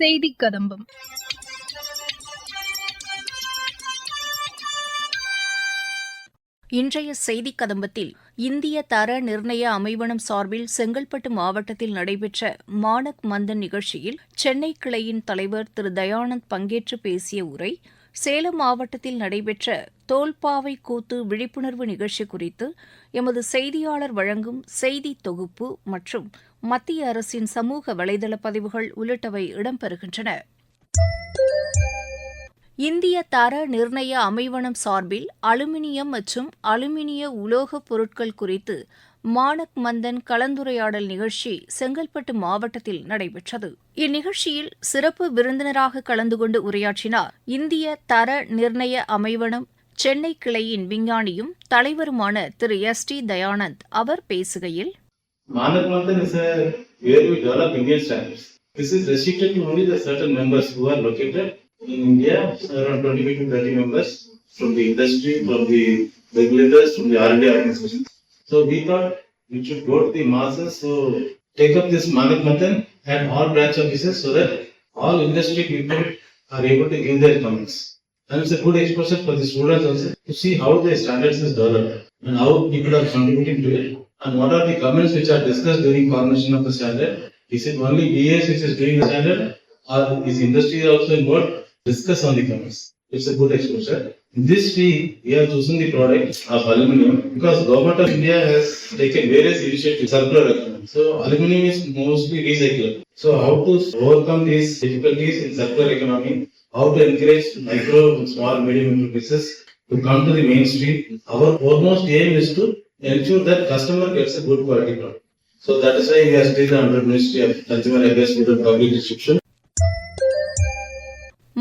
செய்தி கதம்பம். இன்றைய செய்தி கதம்பத்தில் இந்திய தர நிர்ணய அமைவனம் சார்பில் செங்கல்பட்டு மாவட்டத்தில் நடைபெற்ற மானக் மந்தன் நிகழ்ச்சியில் சென்னை கிளையின் தலைவர் திரு தயானந்த் பங்கேற்று பேசிய உரை சேலம் மாவட்டத்தில் நடைபெற்ற தோல்பாவை கூத்து விழிப்புணர்வு நிகழ்ச்சி குறித்து எமது செய்தியாளர் வழங்கும் செய்தி தொகுப்பு மற்றும் மத்திய அரசின் சமூக வலைதள பதிவுகள் உள்ளிட்டவை இடம்பெறுகின்றன. இந்திய தர நிர்ணய அமைவனம் சார்பில் அலுமினியம் மற்றும் அலுமினிய உலோகப் பொருட்கள் குறித்து மானக் மந்தன் கலந்துரையாடல் நிகழ்ச்சி செங்கல்பட்டு மாவட்டத்தில் நடைபெற்றது இந்நிகழ்ச்சியில் சிறப்பு விருந்தினராக கலந்து கொண்டு உரையாற்றினார் இந்திய தர நிர்ணய அமைவனம் சென்னை கிளையின் விஞ்ஞானியும் தலைவருமான திரு எஸ் டி தயானந்த் அவர் பேசுகையில் Manak Manthan is a where we develop Indian standards. This is restricted to only the certain members who are located in India, around 25 to 30 members from the industry, from the regulators, from the R&D organizations. So we thought we should go to the masses, so take up this Manak Manthan at all branch offices so that all industry people are able to give their comments. And it's a good exposure for the students also to see how the standards is developed and how people are contributing to it. And what are the comments which are discussed during formation of the standard? Is it only BS which is doing the standard or is industry also involved? Discuss on the comments. It's a good exposure. This we, we have chosen the product of aluminum because government of India has taken various initiatives circular economy. So aluminum is mostly recyclable. So how to overcome these difficulties in circular economy? How to encourage micro, small, medium enterprises to come to the mainstream? Our foremost aim is to ensure that customer gets a good quality product. So that is why we are still under Ministry of Consumer Affairs and Public Distribution.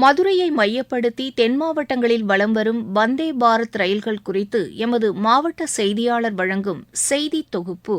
மதுரையை மையப்படுத்தி தென் மாவட்டங்களில் வலம் வரும் வந்தே பாரத் ரயில்கள் குறித்து எமது மாவட்ட செய்தியாளர் வழங்கும் செய்தி தொகுப்பு.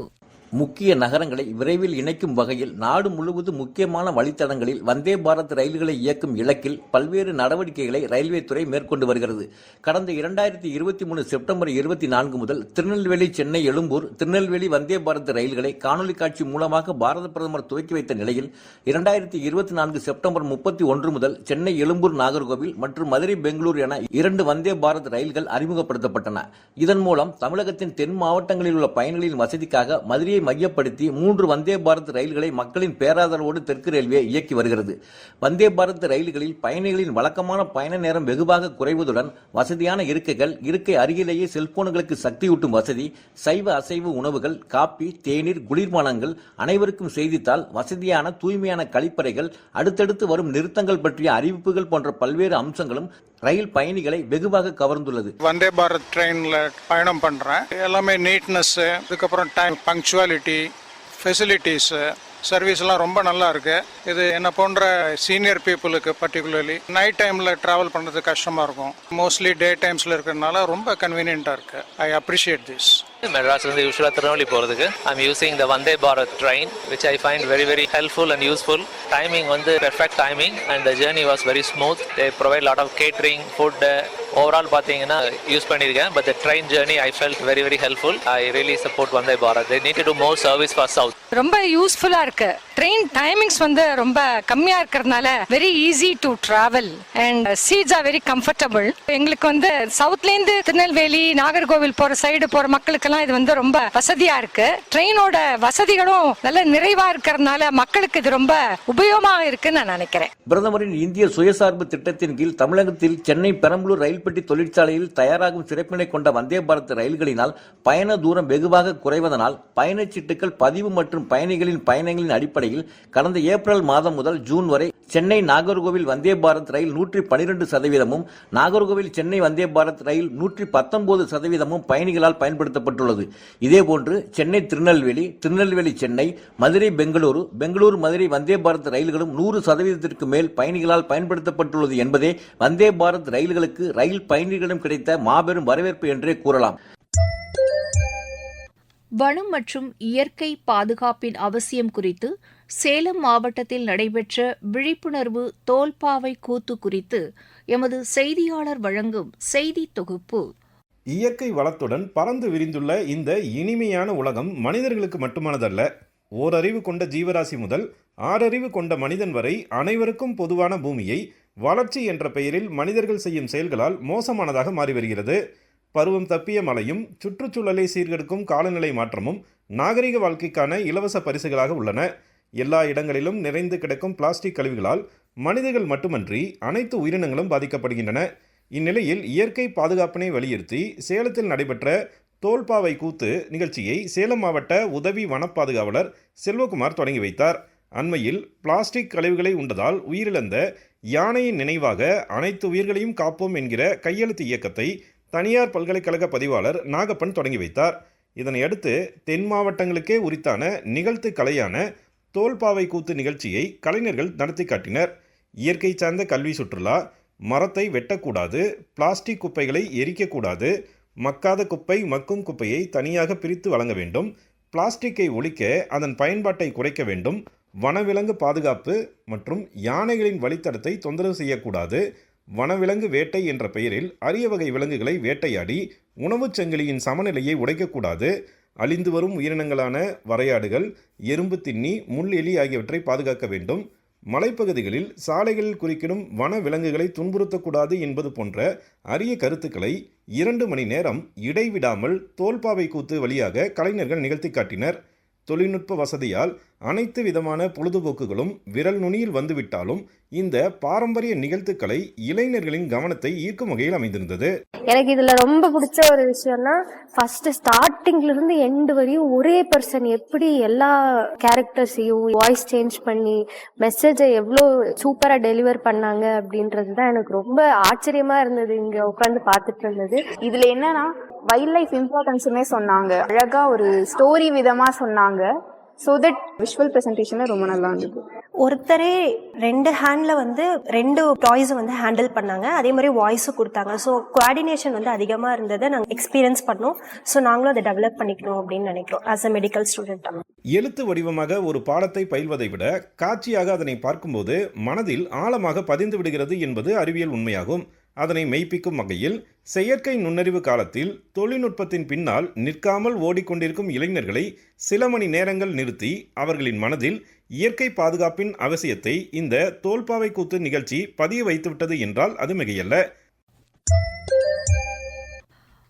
முக்கிய நகரங்களை விரைவில் இணைக்கும் வகையில் நாடு முழுவதும் முக்கியமான வழித்தடங்களில் வந்தே பாரத் ரயில்களை இயக்கும் இலக்கில் பல்வேறு நடவடிக்கைகளை ரயில்வே துறை மேற்கொண்டு வருகிறது. கடந்த இரண்டாயிரத்தி இருபத்தி மூணு செப்டம்பர் இருபத்தி நான்கு முதல் திருநெல்வேலி சென்னை எழும்பூர் திருநெல்வேலி வந்தே பாரத் ரயில்களை காணொலி காட்சி மூலமாக பாரத பிரதமர் துவக்கி வைத்த நிலையில் இரண்டாயிரத்தி இருபத்தி நான்கு செப்டம்பர் முப்பத்தி ஒன்று முதல் சென்னை எழும்பூர் நாகர்கோவில் மற்றும் மதுரை பெங்களூர் என இரண்டு வந்தே பாரத் ரயில்கள் அறிமுகப்படுத்தப்பட்டன. இதன் மூலம் தமிழகத்தின் தென் மாவட்டங்களில் உள்ள பயணிகளின் வசதிக்காக மதுரை மதுரையை மையப்படுத்தி மூன்று வந்தே பாரத் ரயில்களை மக்களின் பேராதரவோடு தெற்கு ரயில்வே இயக்கி வருகிறது. வந்தே பாரத் ரயில்களில் பயணிகளின் வழக்கமான பயண நேரம் வெகுவாக குறைவதுடன் வசதியான இருக்கைகள் இருக்கை அருகிலேயே செல்போன்களுக்கு சக்தியூட்டும் வசதி சைவ அசைவு உணவுகள் காப்பி தேநீர் குளிர்பானங்கள் அனைவருக்கும் செய்தித்தாள் வசதியான தூய்மையான கழிப்பறைகள் அடுத்தடுத்து வரும் நிறுத்தங்கள் பற்றிய அறிவிப்புகள் போன்ற பல்வேறு அம்சங்களும் ரயில் பயணிகளை வெகுவாக கவர்ந்துள்ளது. வந்தே பாரத் ட்ரெயினில் பயணம் பண்ணுறேன் எல்லாமே நீட்னஸ் அதுக்கப்புறம் டைம் பங்க்சுவாலிட்டி ஃபெசிலிட்டிஸு சர்வீஸ்லாம் ரொம்ப நல்லா இருக்கு. இது என்ன போன்ற சீனியர் பீப்புளுக்கு பர்டிகுலர்லி நைட் டைமில் ட்ராவல் பண்ணுறது கஷ்டமாக இருக்கும். மோஸ்ட்லி டே டைம்ஸில் இருக்கிறதுனால ரொம்ப கன்வீனியண்ட்டாக இருக்கு. ஐ அப்ரிஷியேட் திஸ் மெட்ராஸ்லேருந்து யூஸ்வலாக திருநெல்வேலி போகிறதுக்கு I'm using the Vande Bharat train which I find very very helpful and useful timing வந்து perfect timing and the journey was very smooth they provide lot of catering food overall பார்த்தீங்கன்னா use பண்ணியிருக்கேன். But the train journey I felt very very helpful I really support Vande Bharat they need to more service for south ரொம்ப யூஸ்ஃபுல்லா இருக்கு. Train timings வந்து ரொம்ப கம்மியா இருக்கிறதுனால very easy to travel and seats are very comfortable எங்களுக்கு வந்து சவுத்ல இருந்து திருநெல்வேலி நாகர்கோவில் போற சைடு போற மக்களுக்கெல்லாம் இது வந்து ரொம்ப வசதியா இருக்கு. ட்ரெயினோட வசதிகளும் நல்ல நிறைவா இருக்கிறதுனால மக்களுக்கு இது ரொம்ப உபயோகமாக இருக்குன்னு நான் நினைக்கிறேன். பிரதமரின் இந்திய சுயசார்பு திட்டத்தின் கீழ் தமிழகத்தில் சென்னை பெரம்பலூர் ரயில்பெட்டி தொழிற்சாலையில் தயாராகும் சிறப்பினை கொண்ட வந்தே பாரத் ரயில்களினால் பயண தூரம் வெகுவாக குறைவதனால் பயணச்சீட்டுகள் பதிவு மற்றும் பயணிகளின் பயணங்களின் அடிப்படையில் கடந்த ஏப்ரல் மாதம் முதல் ஜூன் வரை சென்னை நாகர்கோவில் வந்தே பாரத் ரயில் நூற்றி பனிரெண்டு சதவீதமும் நாகர்கோவில் சென்னை வந்தே பாரத் ரயில் நூற்றி பத்தொன்பது சதவீதமும் பயணிகளால் பயன்படுத்தப்பட்டுள்ளது. இதேபோன்று சென்னை திருநெல்வேலி திருநெல்வேலி சென்னை மதுரை பெங்களூரு பெங்களூரு மதுரை வந்தே பாரத் ரயில்களும் நூறு சதவீதத்திற்கு மேல் பயணிகளால் பயன்படுத்தப்பட்டுள்ளது என்பதே வந்தே பாரத் ரயில்களுக்கு ரயில் பயணிகளிடம் கிடைத்த மாபெரும் வரவேற்பு என்றே கூறலாம். வனம் மற்றும் இயற்கை பாதுகாப்பின் அவசியம் குறித்து சேலம் மாவட்டத்தில் நடைபெற்ற விழிப்புணர்வு தோல்பாவை கூத்து குறித்து எமது செய்தியாளர் வழங்கும் செய்தி தொகுப்பு. இயற்கை வளத்துடன் பறந்து விரிந்துள்ள இந்த இனிமையான உலகம் மனிதர்களுக்கு மட்டுமானதல்ல. ஓரறிவு கொண்ட ஜீவராசி முதல் ஆறறிவு கொண்ட மனிதன் வரை அனைவருக்கும் பொதுவான பூமியை வளர்ச்சி என்ற பெயரில் மனிதர்கள் செய்யும் செயல்களால் மோசமானதாக மாறி வருகிறது. பருவம் தப்பிய மழையும் சுற்றுச்சூழலை சீர்கெடுக்கும் காலநிலை மாற்றமும் நாகரிக வாழ்க்கைக்கான இலவச பரிசுகளாக உள்ளன. எல்லா இடங்களிலும் நிறைந்து கிடக்கும் பிளாஸ்டிக் கழிவுகளால் மனிதர்கள் மட்டுமன்றி அனைத்து உயிரினங்களும் பாதிக்கப்படுகின்றன. இந்நிலையில் இயற்கை பாதுகாப்பினை வலியுறுத்தி சேலத்தில் நடைபெற்ற தோல்பாவை கூத்து நிகழ்ச்சியை சேலம் மாவட்ட உதவி வனப்பாதுகாவலர் செல்வகுமார் தொடங்கி வைத்தார். அண்மையில் பிளாஸ்டிக் கழிவுகளை உண்டதால் உயிரிழந்த யானையின் நினைவாக அனைத்து உயிர்களையும் காப்போம் என்கிற கையெழுத்து இயக்கத்தை தனியார் பல்கலைக்கழக பதிவாளர் நாகப்பன் தொடங்கி வைத்தார். இதனையடுத்து தென் மாவட்டங்களுக்கே உரித்தான நிகழ்த்து கலையான தோல்பாவை கூத்து நிகழ்ச்சியை கலைஞர்கள் நடத்தி காட்டினர். இயற்கை சார்ந்த கல்வி சுற்றுலா மரத்தை வெட்டக்கூடாது பிளாஸ்டிக் குப்பைகளை எரிக்கக்கூடாது மக்காத குப்பை மக்கும் குப்பையை தனியாக பிரித்து வழங்க வேண்டும் பிளாஸ்டிக்கை ஒழிக்க அதன் பயன்பாட்டை குறைக்க வேண்டும் வனவிலங்கு பாதுகாப்பு மற்றும் யானைகளின் வழித்தடத்தை தொந்தரவு செய்யக்கூடாது வனவிலங்கு வேட்டை என்ற பெயரில் அரிய வகை விலங்குகளை வேட்டையாடி உணவுச் சங்கிலியின் சமநிலையை உடைக்கக்கூடாது. அழிந்து வரும் உயிரினங்களான வரையாடுகள் எறும்பு தின்னி முள் எலி ஆகியவற்றை பாதுகாக்க வேண்டும். மலைப்பகுதிகளில் சாலைகளில் குறுக்கிடும் வன விலங்குகளை துன்புறுத்தக்கூடாது என்பது போன்ற அரிய கருத்துக்களை இரண்டு மணி நேரம் இடைவிடாமல் தோல்பாவை கூத்து வழியாக கலைஞர்கள் நிகழ்த்தி காட்டினர். தொழில்நுட்ப வசதியால் அனைத்து விதமான பொழுதுபோக்குகளும் விரல் நுனியில் வந்துவிட்டாலும் இந்த பாரம்பரிய நிகழ்த்துக்களை இளைஞர்களின் கவனத்தை ஈர்க்கும் வகையில் அமைந்திருந்தது. எனக்கு இதுல ரொம்ப பிடிச்ச ஒரு விஷயம்னா ஃபர்ஸ்ட் ஸ்டார்டிங்ல இருந்து எண்டு வரையும் ஒரே பர்சன் எப்படி எல்லா கேரக்டர்ஸையும் வாய்ஸ் சேஞ்ச் பண்ணி மெசேஜை எவ்வளோ சூப்பரா டெலிவர் பண்ணாங்க அப்படின்றது தான் எனக்கு ரொம்ப ஆச்சரியமா இருந்தது இங்க உட்காந்து பார்த்துட்டு இருந்தது. இதுல என்னன்னா வைல்ட் லைஃப் இம்பார்ட்டன்ஸுமே சொன்னாங்க. அழகா ஒரு ஸ்டோரி விதமா சொன்னாங்க. ஸோ தட் விஷுவல் ப்ரெசன்டேஷன்ல ரொம்ப நல்லா இருந்தது. ஒருத்தரே ரெண்டு ஹேண்ட்ல வந்து ரெண்டு டாய்ஸ் வந்து ஹேண்டில் பண்ணாங்க. அதே மாதிரி வாய்ஸும் கொடுத்தாங்க. ஸோ கோஆர்டினேஷன் வந்து அதிகமாக இருந்ததை நாங்கள் எக்ஸ்பீரியன்ஸ் பண்ணோம். ஸோ நாங்களும் அதை டெவலப் பண்ணிக்கணும் அப்படின்னு நினைக்கிறோம் ஆஸ் அ மெடிக்கல் ஸ்டூடெண்ட் எழுத்து வடிவமாக ஒரு பாடத்தை பயில்வதை விட காட்சியாக அதனை பார்க்கும்போது மனதில் ஆழமாக பதிந்து விடுகிறது என்பது அறிவியல் உண்மையாகும். அதனை மெய்ப்பிக்கும் வகையில் செயற்கை நுண்ணறிவு காலத்தில் தொழில்நுட்பத்தின் பின்னால் நிற்காமல் ஓடிக்கொண்டிருக்கும் இளைஞர்களை சில மணி நேரங்கள் நிறுத்தி அவர்களின் மனதில் இயற்கை பாதுகாப்பின் அவசியத்தை இந்த தோல்பாவை கூத்து நிகழ்ச்சி பதிய வைத்துவிட்டது என்றால் அது மிகையல்ல.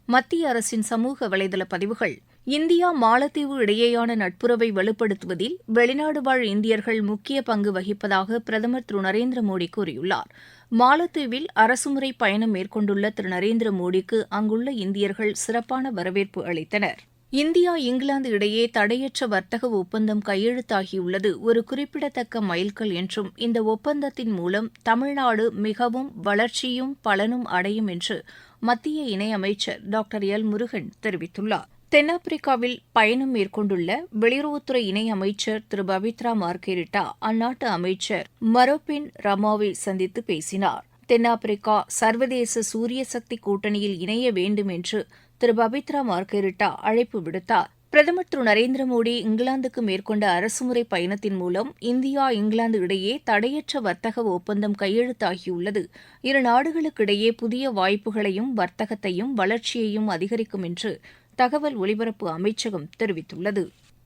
மத்திய அரசின் சமூக வலைதள பதிவுகள் இந்தியா மாலத்தீவு இடையேயான நட்புறவை வலுப்படுத்துவதில் வெளிநாடு வாழ் இந்தியர்கள் முக்கிய பங்கு வகிப்பதாக பிரதமர் திரு. நரேந்திர மோடி கூறியுள்ளார். மாலத்தீவில் அரசுமுறை பயணம் மேற்கொண்டுள்ள திரு. நரேந்திர மோடிக்கு அங்குள்ள இந்தியர்கள் சிறப்பான வரவேற்பு அளித்தனர். இந்தியா இங்கிலாந்து இடையே தடையற்ற வர்த்தக ஒப்பந்தம் கையெழுத்தாகியுள்ளது. ஒரு குறிப்பிடத்தக்க மைல்கல் என்றும் இந்த ஒப்பந்தத்தின் மூலம் தமிழ்நாடு மிகவும் வளர்ச்சியும் பலனும் அடையும் என்று மத்திய இணையமைச்சர் டாக்டர் எல். முருகன் தெரிவித்துள்ளார். தென்னாப்பிரிக்காவில் பயணம் மேற்கொண்டுள்ள வெளியுறவுத்துறை இணையமைச்சர் திரு. பவித்ரா மார்கெரிட்டா அந்நாட்டு அமைச்சர் மரோபின் ரமாவை சந்தித்து பேசினார். தென்னாப்பிரிக்கா சர்வதேச சூரிய சக்தி கூட்டணியில் இணைய வேண்டும் என்று திரு. பபித்ரா மார்கெரிட்டா அழைப்பு விடுத்தார். பிரதமர் திரு. நரேந்திர மோடி இங்கிலாந்துக்கு மேற்கொண்ட அரசுமுறை பயணத்தின் மூலம் இந்தியா இங்கிலாந்து இடையே தடையற்ற வர்த்தக ஒப்பந்தம் கையெழுத்தாகியுள்ளது. இரு நாடுகளுக்கிடையே புதிய வாய்ப்புகளையும் வர்த்தகத்தையும் வளர்ச்சியையும் அதிகரிக்கும் என்று தகவல் ஒலிபரப்பு அமைச்சகம் தெரிவித்துள்ளது.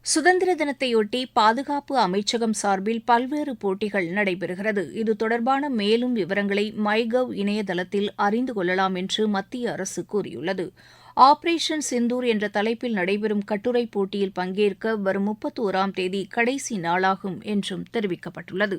சுதந்திர தினத்தையொட்டி பாதுகாப்பு அமைச்சகம் சார்பில் பல்வேறு போட்டிகள் நடைபெறுகிறது. இது தொடர்பான மேலும் விவரங்களை மைகவ் இணையதளத்தில் அறிந்து கொள்ளலாம் என்று மத்திய அரசு கூறியுள்ளது. ஆபரேஷன் சிந்தூர் என்ற தலைப்பில் நடைபெறும் கட்டுரை போட்டியில் பங்கேற்க வரும் முப்பத்தோராம் தேதி கடைசி நாளாகும் என்றும் தெரிவிக்கப்பட்டுள்ளது.